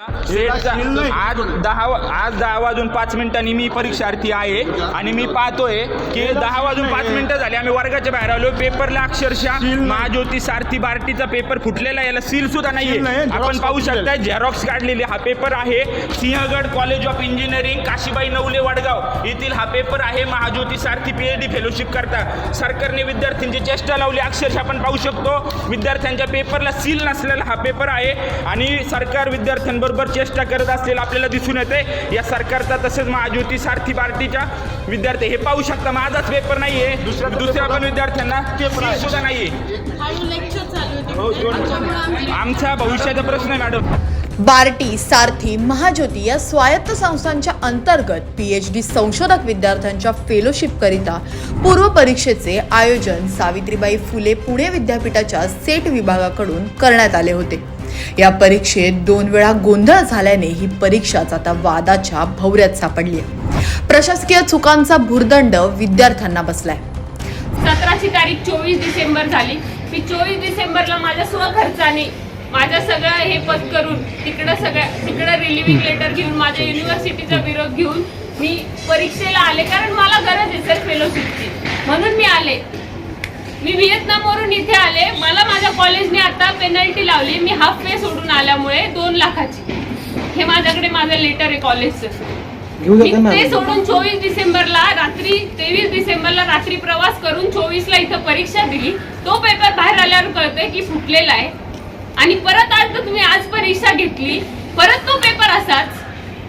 आज दहा आज दहा वाजून पाच मिनिटांनी मी परीक्षार्थी आहे आणि मी पाहतोय की दहा वाजून पाच मिनिटं झाली. आम्ही वर्गाच्या बाहेर आलो. पेपरला अक्षरशः महाज्योती सारथी बार्टीचा पेपर फुटलेला आहे, याला सील सुद्धा नाहीये. नाही, आपण पाहू काढलेली. शकता झेरॉक्स काढलेली हा पेपर आहे. Sinhagad college of engineering Kashibai Navale Vadgaon. येथील हा पेपर आहे. महाज्योती सारथी पीएचडी फेलोशिप करता. सरकारने विद्यार्थ्यांची चेष्टा लावली. अक्षरशः आपण पाहू शकतो विद्यार्थ्यांच्या पेपरला सील नसलेला हा पेपर आहे. आणि सरकार विद्यार्थ्यांबरोबर चेष्टा करत असलेलं आपल्याला दिसून येते या सरकारचा तसेच महाज्योती सारथी पार्टीच्या विद्यार्थी. हे पाहू शकता माझाच पेपर नाहीये. दुसऱ्या दुसऱ्या पण विद्यार्थ्यांना seal सुद्धा त्याच्यामुळे आम्ही आमचा भविष्याचा प्रश्न आहे मॅडम बार्टी सारथी महाज्योती या स्वायत्त संस्थांच्या अंतर्गत पी एच डी संशोधक विद्यार्थ्यांच्या फेलोशिपकरिता पूर्व परीक्षेचे आयोजन सावित्रीबाई फुले पुणे विद्यापीठाच्या सेट विभागाकडून करण्यात आले होते. या परीक्षेत दोन वेळा गोंधळ झाल्याने ही परीक्षाच आता वादाच्या भवऱ्यात सापडली आहे प्रशासकीय चुकांचा भुर्दंड विद्यार्थ्यांना बसलाय. सतराची तारीख चोवीस डिसेंबर झाली. मी चोवीस डिसेंबरला माझ्या स्वखर्चाने माझ्या सगळं हे पद करून तिकडं सगळ्या तिकडं रिलिव्हिंग लेटर घेऊन माझ्या युनिव्हर्सिटीचा विरोध घेऊन मी परीक्षेला आले कारण मला गरज आहे सर फेलोशिपची म्हणून मी आले. मी व्हिएतनामवरून इथे आले. मला माझ्या कॉलेजने आता पेनल्टी लावली. मी हाफ पे सोडून आल्यामुळे दोन लाखाची. हे माझ्याकडे माझं लेटर आहे कॉलेजचं मी ते सोडून चोवीस डिसेंबरला रात्री तेवीस डिसेंबरला रात्री प्रवास करून चोवीसला इथं परीक्षा दिली. तो पेपर बाहेर आल्यावर कळतंय की फुटलेला आहे. आणि परत आज तर तुम्ही आज परीक्षा घेतली. परत तो पेपर असाच.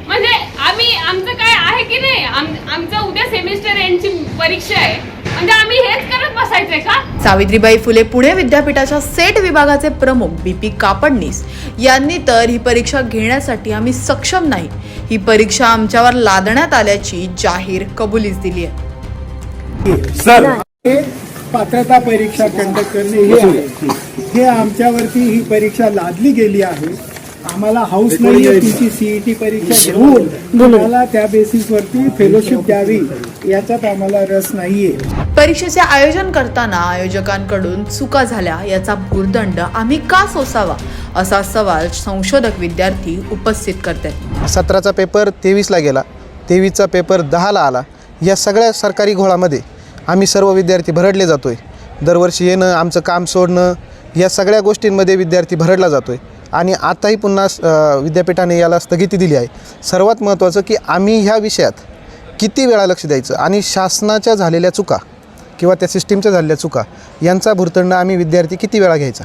म्हणजे आम्ही आमचं काय आहे की नाही? आम- आमचं उद्या सेमिस्टर एंडची परीक्षा आहे. म्हणजे आम्ही हेच करत बसायचंय का? सावित्रीबाई फुले पुणे विद्यापीठाच्या सेट विभागाचे प्रमुख बी पी कापडनीस. यांनी तर ही परीक्षा घेण्यासाठी आम्ही सक्षम नाही. ही परीक्षा आमच्यावर लादण्यात आल्याची जाहीर कबुलीच दिली आहे. सर. पात्रता परीक्षा कंडक्ट करणे हे आहे. हे आमच्यावरती ही परीक्षा लादली गेली आहे. आम्हाला हाऊस नाहीये तुमची सीईटी परीक्षा घेऊन तुम्हाला त्या बेसिसवरती फेलोशिप द्यावी याच्यात आम्हाला रस नाहीये. परीक्षेचे आयोजन करताना आयोजकांकडून चुका झाल्या याचा भूर्दंड आम्ही का सोसावा? असा सवाल संशोधक विद्यार्थी उपस्थित करतात. सतराचा पेपर तेवीसला गेला. तेवीसचा पेपर दहाला आला. या सगळ्या सरकारी घोळामध्ये आम्ही सर्व विद्यार्थी भरडले जातो आहे दरवर्षी येणं आमचं काम सोडणं या सगळ्या गोष्टींमध्ये विद्यार्थी भरडला जातो आहे आणि आताही पुन्हा विद्यापीठाने याला स्थगिती दिली आहे. सर्वात महत्त्वाचं की आम्ही ह्या विषयात किती वेळा लक्ष द्यायचं? आणि शासनाच्या झालेल्या चुका किंवा त्या सिस्टीमच्या झालेल्या चुका यांचा भुर्तंड आम्ही विद्यार्थी किती वेळा घ्यायचा?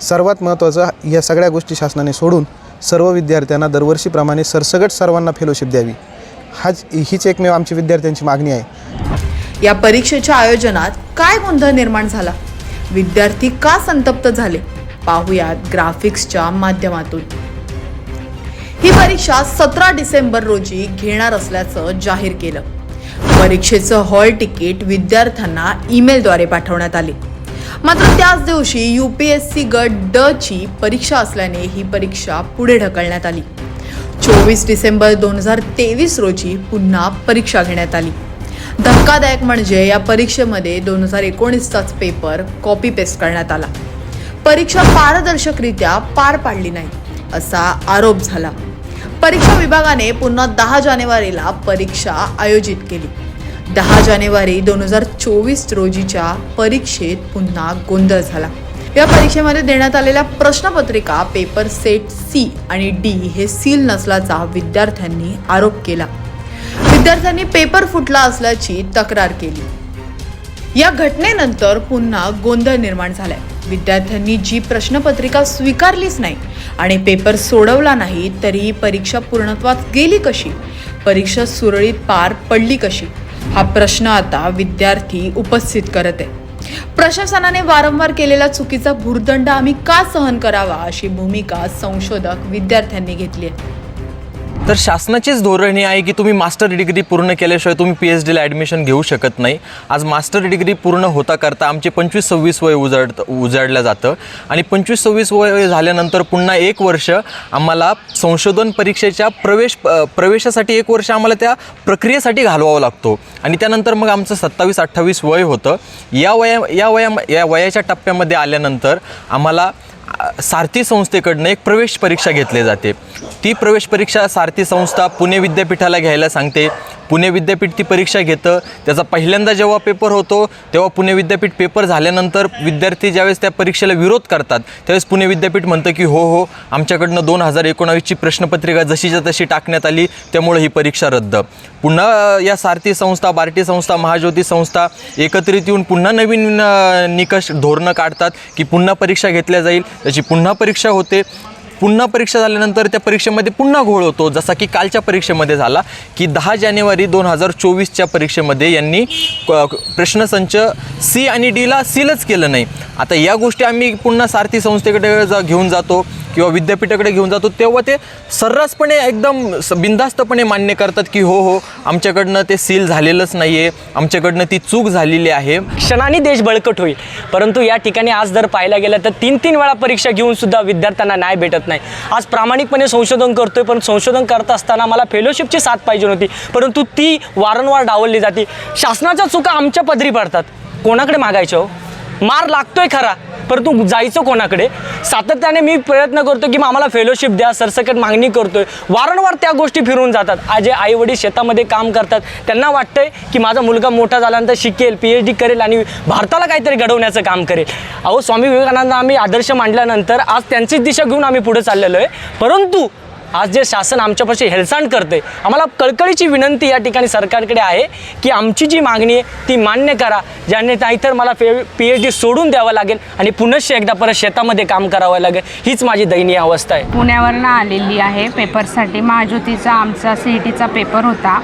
सर्वात महत्त्वाचं या सगळ्या गोष्टी शासनाने सोडून सर्व विद्यार्थ्यांना दरवर्षीप्रमाणे सरसगट सर्वांना फेलोशिप द्यावी. हाच हीच एकमेव आमची विद्यार्थ्यांची मागणी आहे. या परीक्षेच्या आयोजनात काय गोंधळ निर्माण झाला? विद्यार्थी का संतप्त झाले? पाहुयात ग्राफिक्सच्या माध्यमातून. ही परीक्षा सतरा डिसेंबर रोजी घेणार असल्याचं जाहीर केलं. परीक्षेचं हॉल तिकीट विद्यार्थ्यांना ईमेलद्वारे पाठवण्यात आले. मात्र त्याच दिवशी यू पी एस सी गट ड ची परीक्षा असल्याने ही परीक्षा पुढे ढकलण्यात आली. चोवीस डिसेंबर दोन हजार तेवीस रोजी पुन्हा परीक्षा घेण्यात आली. धक्कादायक म्हणजे या परीक्षेमध्ये दोन हजार एकोणीसचाच पेपर कॉपी पेस्ट करण्यात आला. परीक्षा पारदर्शकरित्या पार पाडली नाही असा आरोप झाला. परीक्षा विभागाने पुन्हा दहा जानेवारीला परीक्षा आयोजित केली. दहा जानेवारी दोन हजार चोवीस रोजीच्या परीक्षेत पुन्हा गोंधळ झाला. या परीक्षेमध्ये देण्यात आलेल्या प्रश्नपत्रिका पेपर सेट सी आणि डी हे सील नसल्याचा विद्यार्थ्यांनी आरोप केला. विद्यार्थ्यांनी पेपर फुटला असल्याची तक्रार केली. या घटनेनंतर पुन्हा गोंधळ निर्माण झालाय. विद्यार्थ्यांनी जी प्रश्नपत्रिका स्वीकारलीच नाही आणि पेपर सोडवला नाही तरीही परीक्षा पूर्णत्वात गेली कशी? परीक्षा सुरळीत पार पडली कशी? हा प्रश्न आता विद्यार्थी उपस्थित करत. आहे प्रशासनाने वारंवार केलेला चुकीचा भूर्दंड आम्ही का सहन करावा अशी भूमिका संशोधक विद्यार्थ्यांनी घेतली आहे? तर शासनाचेच धोरण हे आहे की तुम्ही मास्टर डिग्री पूर्ण केल्याशिवाय तुम्ही पी एच डीला ॲडमिशन घेऊ शकत नाही. आज मास्टर डिग्री पूर्ण होता करता आमचे पंचवीस सव्वीस वय उजाड उजाडलं जातं. आणि पंचवीस सव्वीस वय झाल्यानंतर पुन्हा एक वर्ष आम्हाला संशोधन परीक्षेच्या प्रवेश प्रवेशासाठी एक वर्ष आम्हाला त्या प्रक्रियेसाठी घालवावा लागतो. आणि त्यानंतर मग आमचं सत्तावीस अठ्ठावीस वय होतं. या वया या वया या वयाच्या टप्प्यामध्ये आल्यानंतर आम्हाला सारथी संस्थेकडनं एक प्रवेश परीक्षा घेतली जाते. ती प्रवेश परीक्षा सारथी संस्था पुणे विद्यापीठाला घ्यायला सांगते. पुणे विद्यापीठ ती परीक्षा घेतं. त्याचा पहिल्यांदा जेव्हा पेपर होतो तेव्हा पुणे विद्यापीठ पेपर झाल्यानंतर विद्यार्थी ज्यावेळेस त्या परीक्षेला विरोध करतात त्यावेळेस पुणे विद्यापीठ म्हणतं की हो हो आमच्याकडनं दोन हजार एकोणावीसची प्रश्नपत्रिका जशीच्या तशी टाकण्यात आली त्यामुळे ही परीक्षा रद्द. पुन्हा या सारथी संस्था बार्टी संस्था महाज्योती संस्था एकत्रित येऊन पुन्हा नवीन निकष धोरणं काढतात की पुन्हा परीक्षा घेतल्या जाईल. त्याची पुन्हा परीक्षा होते. पुन्हा परीक्षा झाल्यानंतर त्या परीक्षेमध्ये पुन्हा घोळ होतो. जसा की कालच्या परीक्षेमध्ये झाला की दहा जानेवारी दोन हजार चोवीसच्या परीक्षेमध्ये यांनी क- प्रश्नसंच सी आणि डीला सीलच केलं नाही. आता या गोष्टी आम्ही पुन्हा सारथी संस्थेकडे जा घेऊन जातो. किंवा विद्यापीठाकडे घेऊन जातो तेव्हा ते सर्रासपणे एकदम बिंदास्तपणे बिनधास्तपणे मान्य करतात की हो हो आमच्याकडनं ते सील झालेलंच नाही आहे आमच्याकडनं ती चूक झालेली आहे. क्षणाने देश बळकट होईल. परंतु या ठिकाणी आज जर पाहायला गेलं तर तीन तीन वेळा परीक्षा घेऊन सुद्धा विद्यार्थ्यांना न्याय भेटत नाही. आज प्रामाणिकपणे संशोधन करतोय पण संशोधन करत असताना मला फेलोशिपची साथ पाहिजे होती. परंतु ती वारंवार डावलली जाते. शासनाच्या चुका आमच्या पदरी पडतात. कोणाकडे मागायच्या हो? मार लागतोय खरा. परंतु जायचं कोणाकडे? सातत्याने मी प्रयत्न करतो की मग आम्हाला फेलोशिप द्या सरसकट मागणी करतोय. वारंवार त्या गोष्टी फिरून जातात. आज जे आई वडील शेतामध्ये काम करतात त्यांना वाटतंय की माझा मुलगा मोठा झाल्यानंतर शिकेल पी एच डी करेल आणि भारताला काहीतरी घडवण्याचं काम करेल. अहो स्वामी विवेकानंद आम्ही आदर्श मांडल्यानंतर आज त्यांचीच दिशा घेऊन आम्ही पुढे चाललेलो आहे. परंतु आज जे शासन आमच्यापाशी हेळसांड करते आम्हाला कळकळीची विनंती या ठिकाणी सरकारकडे आहे की आमची जी मागणी आहे ती मान्य करा ज्याने नाहीतर मला पे पी एच डी सोडून द्यावं लागेल आणि पुनश्च एकदा परत शेतामध्ये काम करावं लागेल हीच माझी दयनीय अवस्था आहे. पुण्यावरनं आलेली आहे पेपरसाठी महाज्योतीचा आमचा सी ई टीचा पेपर होता.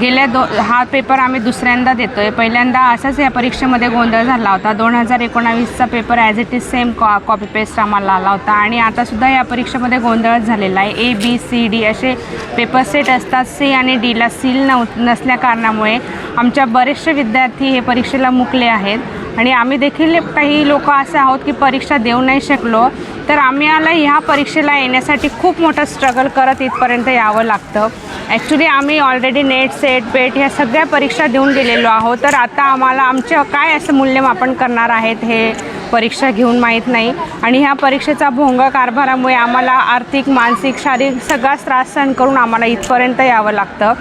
गेल्या दो हा पेपर आम्ही दुसऱ्यांदा देतो आहे पहिल्यांदा असाच या परीक्षेमध्ये गोंधळ झाला होता. दोन हजार एकोणावीसचा paper as it is same co copy paste आम्हाला आला होता. आणि आतासुद्धा या परीक्षेमध्ये गोंधळच झालेला आहे. ए बी सी डी असे पेपर सेट असतात. सी आणि डीला सील नव नसल्या कारणामुळे आमच्या बरेचसे विद्यार्थी हे परीक्षेला मुकले आहेत. आणि आम्ही देखील काही लोक असे आहोत की परीक्षा देऊ नाही शकलो तर आम्ही आम्हाला ह्या परीक्षेला येण्यासाठी खूप मोठं स्ट्रगल करत इथपर्यंत यावं लागतं. ॲक्च्युली आम्ही ऑलरेडी नेट सेट पेट ह्या सगळ्या परीक्षा देऊन गेलेलो आहोत. तर आता आम्हाला आमचं काय असं मूल्यमापन करणार आहेत हे परीक्षा घेऊन माहीत नाही. आणि ह्या परीक्षेचा भोंग कारभारामुळे आम्हाला आर्थिक मानसिक शारीरिक सगळाच त्रास सहन करून आम्हाला इथपर्यंत यावं लागतं.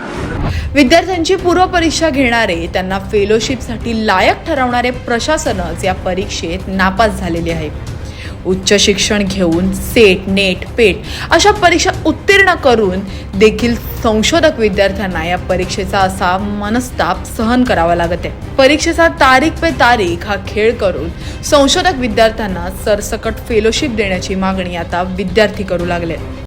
विद्यार्थ्यांची पूर्वपरीक्षा घेणारे त्यांना फेलोशिपसाठी लायक ठरवणारे प्रशासनच या परीक्षेत नापास झालेले आहे उच्च शिक्षण घेऊन सेट नेट पेट अशा परीक्षा उत्तीर्ण करून देखील संशोधक विद्यार्थ्यांना या परीक्षेचा असा मनस्ताप सहन करावा लागत आहे. परीक्षेचा तारीख पे तारीख हा खेळ करून संशोधक विद्यार्थ्यांना सरसकट फेलोशिप देण्याची मागणी आता विद्यार्थी करू लागले